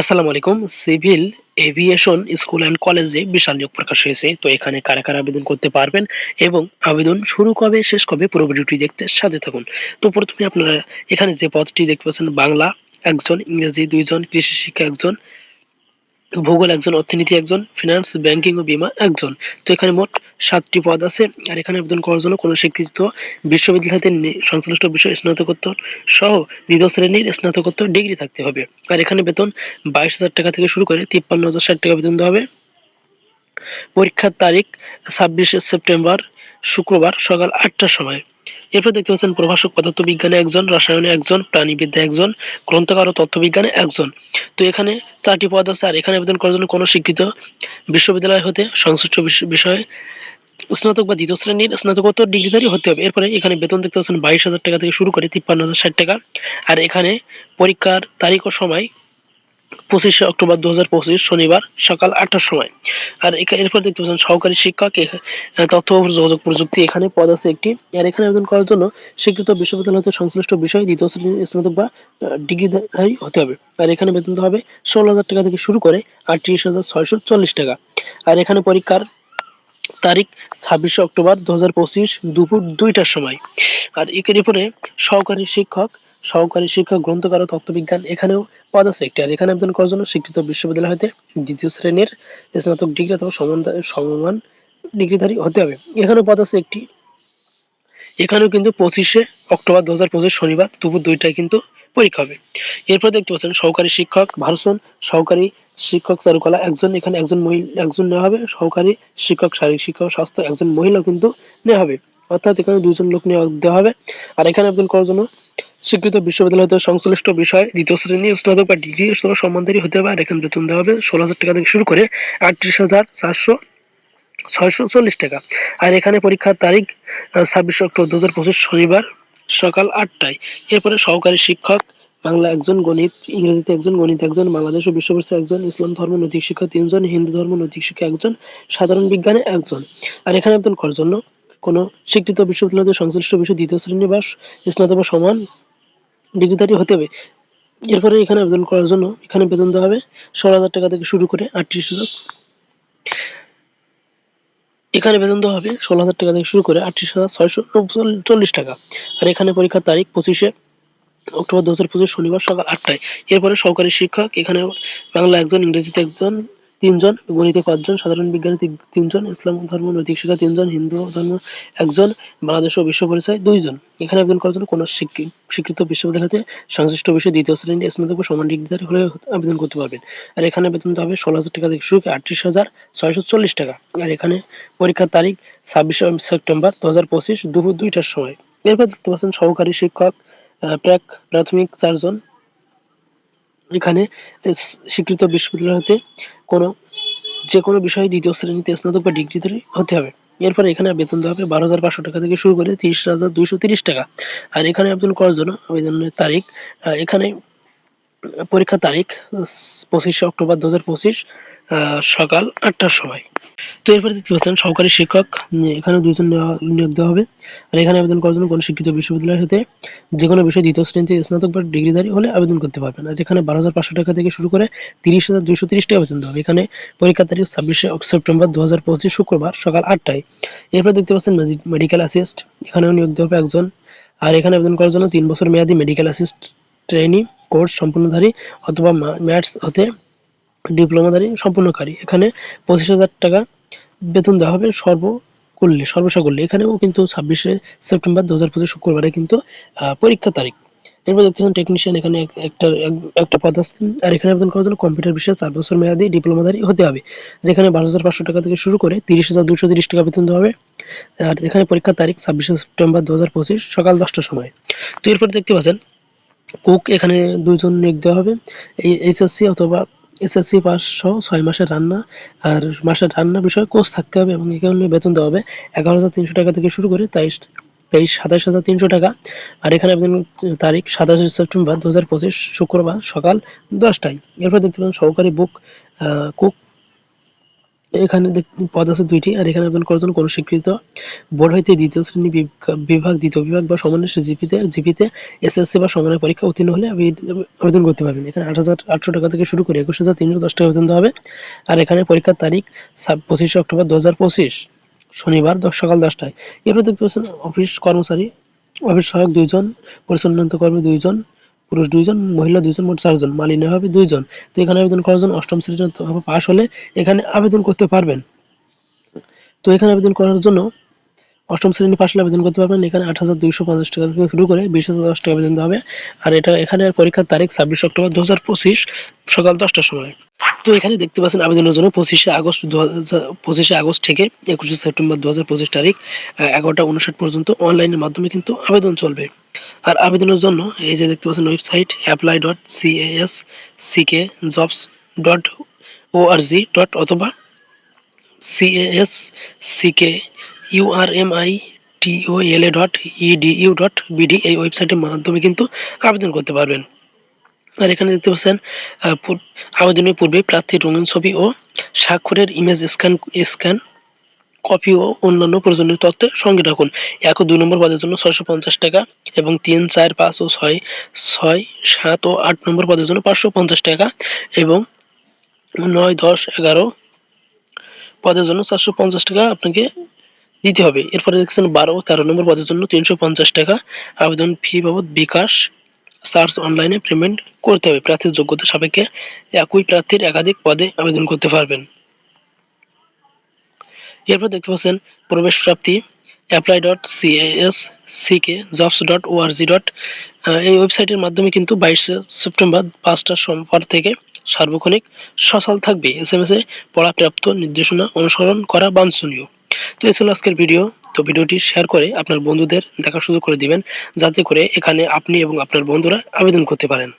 আসসালামু আলাইকুম। Civil aviation school and কলেজে বিশাল নিয়োগ প্রকাশ হয়েছে। তো এখানে কারা কারা আবেদন করতে পারবেন এবং আবেদন শুরু কবে, শেষ কবে, পুরো ভিডিওটি দেখতে সাথে থাকুন। তো প্রথমে আপনারা এখানে যে পদটি দেখতে পাচ্ছেন, বাংলা একজন, ইংরেজি দুইজন, কৃষি শিক্ষা একজন, ভূগোল একজন, অর্থনীতি একজন ফিনান্স ব্যাংকিং ও বিমা একজন। তো এখানে মোট সাতটি পদ আছে, আর এখানে আবেদন করার জন্য কোনো স্বীকৃত বিশ্ববিদ্যালয়তে সংশ্লিষ্ট বিষয়ে স্নাতকোত্তর সহ দ্বিতীয় শ্রেণির স্নাতকোত্তর ডিগ্রি থাকতে হবে। আর এখানে বেতন বাইশ হাজার টাকা থেকে শুরু করে তিপ্পান্ন হাজার ষাট টাকা বেতন দেওয়া হবে। পরীক্ষার তারিখ ছাব্বিশে সেপ্টেম্বর, শুক্রবার সকাল আটটার সময়। এরপর দেখতে পাচ্ছেন প্রভাষক পদার্থবিজ্ঞানে একজন, রসায়নে একজন, প্রাণীবিদ্যা একজন গ্রন্থকার ও তথ্যবিজ্ঞানে একজন। তো এখানে চারটি পদ আছে, আর এখানে আবেদন করার জন্য কোনো স্বীকৃত বিশ্ববিদ্যালয় হতে সংশ্লিষ্ট বিষ- বিষয়ে স্নাতক বা দ্বিতীয় শ্রেণির স্নাতকোত্তর ডিগ্রিধারী হতে হবে। এরপরে এখানে বেতন দেখতে পাচ্ছেন বাইশ হাজার টাকা থেকে শুরু করে তিপ্পান্ন হাজার ষাট টাকা। আর এখানে পরীক্ষার তারিখ ও সময় পঁচিশে অক্টোবর দু শনিবার সকাল আটটার সময়। আর এরপর দেখতে পাচ্ছেন সহকারী শিক্ষক তথ্য যোগাযোগ প্রযুক্তি এখানে পদ আছে একটি। আর এখানে আবেদন করার জন্য স্বীকৃত বিশ্ববিদ্যালয় হতে সংশ্লিষ্ট বিষয় দ্বিতীয় শ্রেণির স্নাতক বা ডিগ্রিধারী হতে হবে। আর এখানে বেতন হবে ষোলো হাজার টাকা থেকে শুরু করে আটত্রিশ হাজার ছয়শো চল্লিশ টাকা। আর এখানে পরীক্ষার তারিখ ছাব্বিশে অক্টোবর দু হাজার পঁচিশ দুপুর দুইটার সময়। আর একের উপরে সহকারী শিক্ষক সহকারী শিক্ষক, গ্রন্থকার তত্ত্ববিজ্ঞান এখানেও পদ আছে একটি। আর এখানে আবেদন করার জন্য স্বীকৃত বিশ্ববিদ্যালয় হতে দ্বিতীয় শ্রেণির স্নাতক ডিগ্রি অথবা সমান সমমান ডিগ্রিধারী হতে হবে। এখানেও পদ আছে একটি। এখানেও কিন্তু পঁচিশে অক্টোবর দু হাজার পঁচিশ শনিবার দুপুর দুইটায় কিন্তু পরীক্ষা হবে। এরপর দেখতে পাচ্ছেন সহকারী শিক্ষক, ভার্সন, সহকারী শিক্ষক চারুকলা, একজন এখানে একজন মহিলা, একজন নেওয়া হবে, সহকারী শিক্ষক, শারীরিক শিক্ষা ও স্বাস্থ্য, একজন মহিলাও কিন্তু নেওয়া হবে। অর্থাৎ এখানে দুজন লোক নিয়োগ দেওয়া হবে। আর এখানে আবেদন করার জন্য স্বীকৃত বিশ্ববিদ্যালয় হতে সংশ্লিষ্ট বিষয়, দ্বিতীয় শ্রেণি স্নাতক বা ডিগ্রি সম্মানধারী হতে হবে আর এখানে বেতন দেওয়া হবে ষোলো হাজার টাকা থেকে শুরু করে আটত্রিশ হাজার চারশো ছয়শো চল্লিশ টাকা। আর এখানে পরীক্ষার তারিখ ছাব্বিশ অক্টোবর দু হাজার পঁচিশ শনিবার সকাল আটটায়। এরপরে সহকারী শিক্ষক বাংলা একজন গণিত, ইংরেজিতে একজন গণিত, একজন বাংলাদেশ ও বিশ্ব একজন ইসলাম ধর্ম নৈতিক শিক্ষা, তিনজন হিন্দু ধর্ম নৈতিক শিক্ষা, একজন সাধারণ বিজ্ঞানে, একজন। আর এখানে আবেদন করার জন্য? কোনো স্বীকৃত বিশ্ববিদ্যালয়তে সংশ্লিষ্ট বিষয় দ্বিতীয় শ্রেণি বা স্নাতক বা সমান ডিগ্রিধারী হতে হবে। এরপরে এখানে আবেদন করার জন্য এখানে বেতন দেওয়া হবে ষোলো হাজার টাকা থেকে শুরু করে আটত্রিশ হাজার। এখানে বেতন দেওয়া হবে ষোলো হাজার টাকা থেকে শুরু করে আটত্রিশ হাজার ছয়শো চল্লিশ টাকা। আর এখানে পরীক্ষার তারিখ পঁচিশে অক্টোবর দু হাজার পঁচিশ শনিবার সকাল আটটায়। এরপরে সহকারী শিক্ষক, এখানে বাংলা একজন, ইংরেজিতে একজন, তিনজন, গণিতে পাঁচজন, সাধারণ বিজ্ঞানে তিনজন, ইসলাম ধর্ম, নৈতিক শিক্ষা তিনজন, হিন্দু ধর্ম একজন, বাংলাদেশ ও বিশ্ব পরিচয় দুইজন। এখানে আবেদন করার জন্য কোনো স্বীকৃ- স্বীকৃত বিশ্ববিদ্যালয়তে সংশ্লিষ্ট বিষয়ে দ্বিতীয় শ্রেণি স্নাতক সমান ডিগ্রিধারী হলে আবেদন করতে পারবেন। আর এখানে বেতন হবে ষোলো হাজার টাকা থেকে শুরু আটত্রিশ হাজার ছয়শো চল্লিশ টাকা। আর এখানে পরীক্ষার তারিখ ছাব্বিশে সেপ্টেম্বর দু হাজার পঁচিশ দুপুর দুইটার সময়। এরপর দেখতে পাচ্ছেন সহকারী শিক্ষক প্রাক প্রাথমিক চারজন এখানে স্বীকৃত বিশ্ববিদ্যালয় হতে কোনো যে কোনো বিষয়ে দ্বিতীয় শ্রেণীতে স্নাতক বা ডিগ্রিধারী হতে হবে। এরপরে এখানে বেতন দেওয়া হবে বারো হাজার পাঁচশো টাকা থেকে শুরু করে তিরিশ হাজার দুইশো তিরিশ টাকা। আর এখানে আবেদন করার জন্য আবেদনের তারিখ এখানে পরীক্ষার তারিখ পঁচিশে অক্টোবর দু হাজার পঁচিশ সকাল আটটার সময়। তো এরপরে দেখতে পাচ্ছেন সহকারী শিক্ষক উম, এখানে দুজন নিয়োগ দেওয়া হবে। আর এখানে আবেদন করার জন্য কোনো শিক্ষিত বিশ্ববিদ্যালয় হতে যে কোনো বিষয়ে দ্বিতীয় শ্রেণীতে স্নাতক বা ডিগ্রিধারী হলে আবেদন করতে পারবেন। আর এখানে বারো হাজার পাঁচশো টাকা থেকে শুরু করে তিরিশ হাজার দুইশো তিরিশ টাকা বেতন দেওয়া হবে। এখানে পরীক্ষার তারিখ ছাব্বিশে সেপ্টেম্বর দু হাজার পঁচিশ শুক্রবার সকাল আটটায়। এরপর দেখতে পাচ্ছেন মেডিকেল অ্যাসিস্ট এখানেও নিয়োগ দেওয়া হবে একজন। আর এখানে আবেদন করার জন্য তিন বছর মেয়াদি মেডিকেল অ্যাসিস্ট ট্রেনিং কোর্স সম্পূর্ণধারী অথবা ম্যাটস হতে ডিপ্লোমাধারী সম্পূর্ণকারী। এখানে পঁচিশ হাজার টাকা বেতন দেওয়া হবে সর্ব সর্বকুল্যে, সর্বসাকুল্যে। এখানেও কিন্তু ছাব্বিশে সেপ্টেম্বর দু হাজার পঁচিশ শুক্রবারে কিন্তু পরীক্ষা তারিখ। এরপর দেখতে পাবেন টেকনিশিয়ান এখানে এক- একটা একটা পদ আছে আর এখানে আবেদন করার জন্য কম্পিউটার বিষয়ে চার বছর মেয়াদি ডিপ্লোমাধারী হতে হবে। এখানে বারো হাজার পাঁচশো টাকা থেকে শুরু করে তিরিশ হাজার দুশো তিরিশ টাকা বেতন দেওয়া হবে। আর এখানে পরীক্ষার তারিখ ছাব্বিশে সেপ্টেম্বর দু হাজার পঁচিশ সকাল দশটার সময়। তো এরপর দেখতে পাচ্ছেন কুক এখানে দুইজন নিয়োগ দেওয়া হবে। এই, এইচএসসি অথবা এসএসসি পাস সহ ছয় মাসের রান্না আর মাসের রান্না বিষয়ে কোর্স থাকতে হবে এবং এই কারণে বেতন দেওয়া হবে এগারো হাজার তিনশো টাকা থেকে শুরু করে তেইশ তেইশ, সাতাশ হাজার তিনশো টাকা। আর এখানে আবেদন তারিখ সাতাশে সেপ্টেম্বর দু হাজার পঁচিশ শুক্রবার সকাল দশটায়। এরপর দেখতে পাবেন সহকারী বুক কুক এখানে পদ আছে দুইটি, আর এখানে আবেদন করার জন্য কোনো স্বীকৃত বোর্ড হইতে দ্বিতীয় শ্রেণি বিভাগ, দ্বিতীয় বিভাগ বা সমানের জিপিতে জিপিতে এসএসসি বা সমানের পরীক্ষা উত্তীর্ণ হলে আবেদ- আবেদন করতে পারবেন। এখানে আট হাজার আটশো টাকা থেকে শুরু করে একুশ হাজার তিনশো দশ টাকা আবেদন হবে। আর এখানে পরীক্ষার তারিখ পঁচিশে অক্টোবর দু হাজার পঁচিশ, শনিবার দশ সকাল দশটায়। এরপর দেখতে পাচ্ছেন, অফিস কর্মচারী, অফিস সহায়ক দুইজন পরিচ্ছন্নতা কর্মী দুইজন পুরুষ দুইজন, মহিলা দুইজন, মোট চারজন, মানি নেওয়া হবে দুইজন। তো এখানে আবেদন করার অষ্টম শ্রেণির পাশ হলে এখানে আবেদন করতে পারবেন। তো এখানে আবেদন করার জন্য অষ্টম শ্রেণি পাশ হলে আবেদন করতে পারবেন। এখানে আট হাজার দুইশো পঞ্চাশ টাকা থেকে শুরু করে বিশ হাজার দশ টাকা আবেদন হবে। আর এটা এখানে পরীক্ষার তারিখ ছাব্বিশ অক্টোবর দু হাজার পঁচিশ, সকাল দশটার সময়। তো এখানে দেখতে পাচ্ছেন আবেদনের জন্য পঁচিশে আগস্ট দু হাজার, পঁচিশে আগস্ট থেকে একুশে সেপ্টেম্বর দু হাজার পঁচিশ তারিখ এগারোটা উনষাট পর্যন্ত অনলাইনের মাধ্যমে কিন্তু আবেদন চলবে। আর আবেদনের জন্য এই যে দেখতে পাচ্ছেন website apply dot CAS CK jobs dot ORG dot অথবা C A S C K U R M I T O L A dot E D U dot B D এই ওয়েবসাইটের মাধ্যমে কিন্তু আবেদন করতে পারবেন। আর এখানে দেখতে পাচ্ছেন আবেদনের পূর্বে প্রার্থীর রঙিন ছবি ও স্বাক্ষরের ইমেজ স্ক্যান স্ক্যান কপি ও অন্যান্য প্রয়োজনীয় তথ্য সঙ্গে রাখুন। এক ও দুই নম্বর পদের জন্য ছয়শো পঞ্চাশ টাকা এবং তিন, চার, পাঁচ ও ছয় ছয়, সাত ও আট নম্বর পদের জন্য পাঁচশো পঞ্চাশ টাকা এবং নয়, দশ, এগারো পদের জন্য চারশো পঞ্চাশ টাকা আপনাকে দিতে হবে। এরপরে দেখছেন বারো তেরো নম্বর পদের জন্য তিনশো পঞ্চাশ টাকা। আবেদন ফি বাবদ বিকাশ সার্চ অনলাইনে পেমেন্ট করতে হবে। প্রার্থীর যোগ্যতা সাপেক্ষে একই প্রার্থীর একাধিক পদে আবেদন করতে পারবেন। এরপর দেখতে পাচ্ছেন প্রবেশ প্রাপ্তি apply dot CAS CK jobs dot ORG dot এই ওয়েবসাইটের মাধ্যমে কিন্তু বাইশে সেপ্টেম্বর পাঁচটার সোমবার থেকে সার্বক্ষণিক সচল থাকবে। এস এম এস এ পড়াপ্রাপ্ত নির্দেশনা অনুসরণ করা বাঞ্ছনীয়। তো এই ছিল আজকের ভিডিও। তো ভিডিওটি শেয়ার করে আপনার বন্ধুদের দেখা শুরু করে দিবেন, যাতে করে এখানে আপনি এবং আপনার বন্ধুরা আবেদন করতে পারেন।